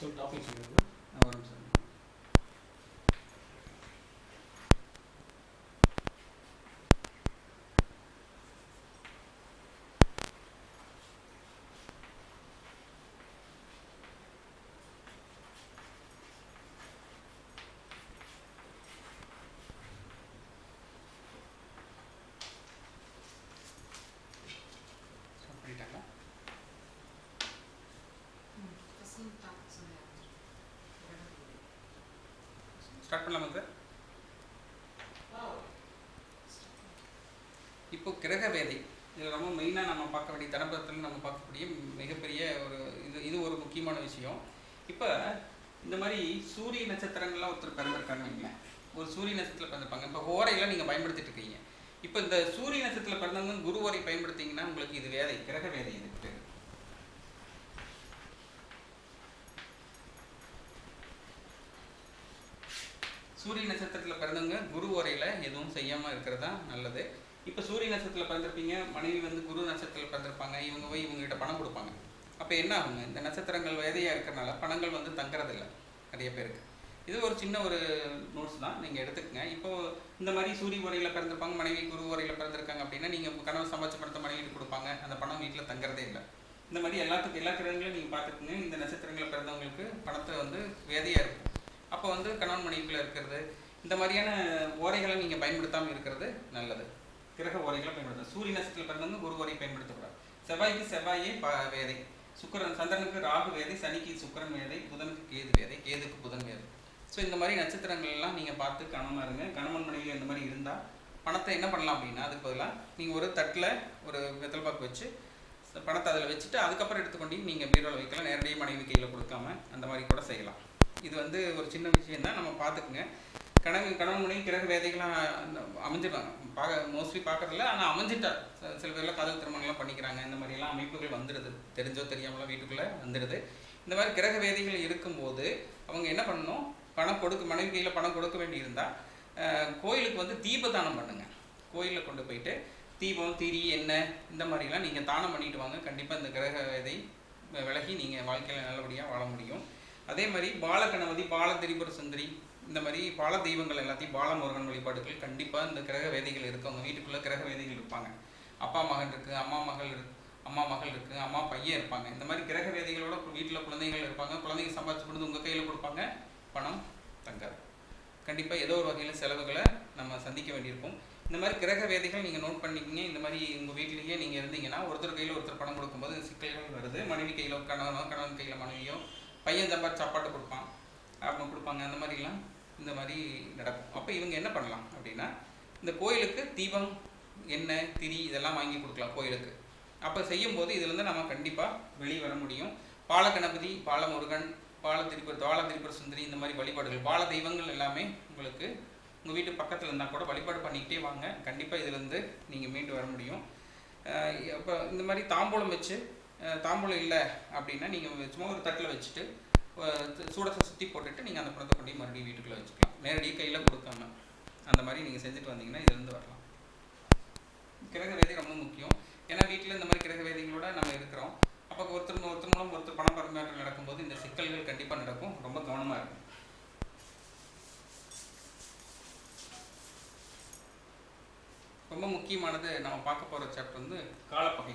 지금 떡이 지는데? 아, 얼음살. 잠깐만. Start பண்ணலாமா sir? இப்போ கிரக வேதை. இதில் ரொம்ப மெயினாக நம்ம பார்க்க வேண்டிய தனபத்தில் நம்ம பார்க்கக்கூடிய மிகப்பெரிய ஒரு இது இது ஒரு முக்கியமான விஷயம். இப்போ இந்த மாதிரி சூரிய நட்சத்திரங்கள்லாம் ஒருத்தர் பிறந்திருக்காங்க ஒரு சூரிய நட்சத்திரத்தில் பிறந்திருப்பாங்க. இப்போ ஹோரையெல்லாம் நீங்கள் பயன்படுத்திட்டு இருக்கீங்க. இப்போ இந்த சூரிய நட்சத்திரத்தில் பிறந்தவங்க குருவோரை பயன்படுத்திங்கன்னா உங்களுக்கு இது வேதை கிரக வேதை இது சூரிய நட்சத்திரத்தில் பிறந்தவங்க குரு உரையில் எதுவும் செய்யாமல் இருக்கிறது தான் நல்லது. இப்போ சூரிய நட்சத்திரத்தில் பிறந்திருப்பீங்க மனைவி வந்து குரு நட்சத்திரத்தில் பிறந்திருப்பாங்க இவங்க போய் இவங்ககிட்ட பணம் கொடுப்பாங்க. அப்போ என்ன ஆகுங்க? இந்த நட்சத்திரங்கள் வேதையாக இருக்கிறனால பணங்கள் வந்து தங்குறதில்ல நிறைய பேருக்கு. இது ஒரு சின்ன ஒரு நோட்ஸ் தான் நீங்கள் எடுத்துக்கங்க. இப்போது இந்த மாதிரி சூரிய உரையில் பிறந்திருப்பாங்க மனைவி குரு உரையில் பிறந்திருக்காங்க அப்படின்னா நீங்கள் கனவு சம்பாதிச்ச பணத்தை மனைவிட்டு கொடுப்பாங்க அந்த பணம் வீட்டில் தங்குறதே இல்லை. இந்த மாதிரி எல்லாத்துக்கும் எல்லா கிரகங்களையும் நீங்கள் பார்த்துக்குங்க. இந்த நட்சத்திரங்களில் பிறந்தவங்களுக்கு பணத்தை வந்து வேதையாக இருக்கும். அப்போ வந்து கணவன் மனைவிக்குள்ளே இருக்கிறது. இந்த மாதிரியான ஓரைகளை நீங்கள் பயன்படுத்தாமல் இருக்கிறது நல்லது. கிரக ஓரைகளை பயன்படுத்தணும் சூரிய நட்சத்திரத்தில் பிறந்தவங்க குரு ஓரை பயன்படுத்தக்கூடாது. செவ்வாய்க்கு செவ்வாயே ப வேதை. சுக்கிரன் சந்திரனுக்கு ராகு வேதை சனிக்கு சுக்கிரன் வேதை புதனுக்கு கேது வேதை கேதுக்கு புதன் வேதை. ஸோ இந்த மாதிரி நட்சத்திரங்கள் எல்லாம் நீங்கள் பார்த்து கவனமாக இருங்க. கணவன் மனைவியில் இந்த மாதிரி இருந்தால் பணத்தை என்ன பண்ணலாம் அப்படின்னா அதுக்கு பதிலாக நீங்கள் ஒரு தட்டில் ஒரு வெத்தல் பாக்கு வச்சு பணத்தை அதில் வச்சுட்டு அதுக்கப்புறம் எடுத்துக்கொண்டு நீங்கள் பீரோவில் வைக்கலாம். நேரடியாக மனைவி கையில் கொடுக்காம அந்த மாதிரி கூட செய்யலாம். இது வந்து ஒரு சின்ன விஷயம் தான் நம்ம பார்த்துக்குங்க. கணவன் கணவன் மனைவி கிரக வேதைகள்லாம் அந்த அமைஞ்சிடுவாங்க பார்க்க மோஸ்ட்லி பார்க்கறதில்ல. ஆனால் அமைஞ்சிட்டா ச- சில பேர்லாம் காதல் திருமணங்கள்லாம் பண்ணிக்கிறாங்க. இந்த மாதிரியெல்லாம் அமைப்புகள் வந்துடுது தெரிஞ்சோ தெரியாமலாம் வீட்டுக்குள்ளே வந்துடுது இந்த மாதிரி கிரக வேதைகள் இருக்கும்போது அவங்க என்ன பண்ணணும்? பணம் கொடுக்க மனைவி கையில் பணம் கொடுக்க வேண்டியிருந்தால் கோயிலுக்கு வந்து தீபதானம் பண்ணுங்க. கோயிலில் கொண்டு போயிட்டு தீபம் திரி எண்ணெய் இந்த மாதிரிலாம் நீங்கள் தானம் பண்ணிட்டு வாங்க. கண்டிப்பாக இந்த கிரக வேதை விலகி நீங்கள் வாழ்க்கையில் நல்லபடியாக வாழ முடியும். அதே மாதிரி பாலகணபதி பால திரிபுர சுந்தரி இந்த மாதிரி பால தெய்வங்கள் எல்லாத்தையும் பாலமுருகன் வழிபாடுகள் கண்டிப்பாக இந்த கிரக வேதைகள் இருக்கவங்க வீட்டுக்குள்ளே கிரக வேதைகள் இருப்பாங்க. அப்பா மகன் இருக்குது அம்மா மகள் இருக்கு அம்மா மகள் இருக்குது அம்மா பையன் இருப்பாங்க. இந்த மாதிரி கிரக வேதிகளோட வீட்டில் குழந்தைகள் இருப்பாங்க. குழந்தைங்க சம்பாதிச்சு கொண்டு உங்கள் கையில் கொடுப்பாங்க. பணம் தங்காது. கண்டிப்பாக ஏதோ ஒரு வகையில் செலவுகளை நம்ம சந்திக்க வேண்டியிருக்கும். இந்த மாதிரி கிரக வேதிகள் நீங்கள் நோட் பண்ணிக்கிங்க. இந்த மாதிரி உங்கள் வீட்லேயே நீங்கள் இருந்தீங்கன்னா ஒருத்தர் கையில் ஒருத்தர் பணம் கொடுக்கும்போது சிக்கல்கள் வருது. மனைவி கையில் கணவனோ கணவன் கையில் மனைவியோ பையன் சம்பாதிச்சு சாப்பாட்டு கொடுப்பான் அவங்க கொடுப்பாங்க அந்த மாதிரிலாம் இந்த மாதிரி நடக்கும். அப்போ இவங்க என்ன பண்ணலாம் அப்படின்னா இந்த கோயிலுக்கு தீபம் எண்ணெய் திரி இதெல்லாம் வாங்கி கொடுக்கலாம் கோயிலுக்கு. அப்போ செய்யும்போது இதுலேருந்து நம்ம கண்டிப்பாக வெளியே வர முடியும். பாலகணபதி பாலமுருகன் பால திரிபுர பால திரிபுர சுந்தரி இந்த மாதிரி வழிபாடுகள் பால தெய்வங்கள் எல்லாமே உங்களுக்கு உங்கள் வீட்டு பக்கத்தில் இருந்தால் கூட வழிபாடு பண்ணிக்கிட்டே வாங்க. கண்டிப்பாக இதுலேருந்து நீங்கள் மீண்டு வர முடியும். அப்போ இந்த மாதிரி தாம்பூலம் வச்சு தாம்பூலம் இல்லை அப்படின்னா நீங்கள் சும்மா ஒரு தட்டில் வச்சுட்டு சூடத்தை சுற்றி போட்டுட்டு நீங்கள் அந்த பணத்தை கொண்டு மறுபடியும் வீட்டுக்குள்ளே வச்சுக்கலாம். நேரடியாக கையில் கொடுக்காம அந்த மாதிரி நீங்கள் செஞ்சுட்டு வந்தீங்கன்னா இதுலேருந்து வரலாம். கிரக வேதி ரொம்ப முக்கியம். ஏன்னா வீட்டில் இந்த மாதிரி கிரக வேதிகளோட நம்ம இருக்கிறோம். அப்போ ஒருத்தர் ஒருத்தர் மூலம் ஒருத்தர் பணம் பரிமாற்றம் நடக்கும்போது இந்த சிக்கல்கள் கண்டிப்பாக நடக்கும். ரொம்ப கவனமாக இருக்கும் ரொம்ப முக்கியமானது நம்ம பார்க்க போகிற சாப்டர் வந்து காலப்பகை.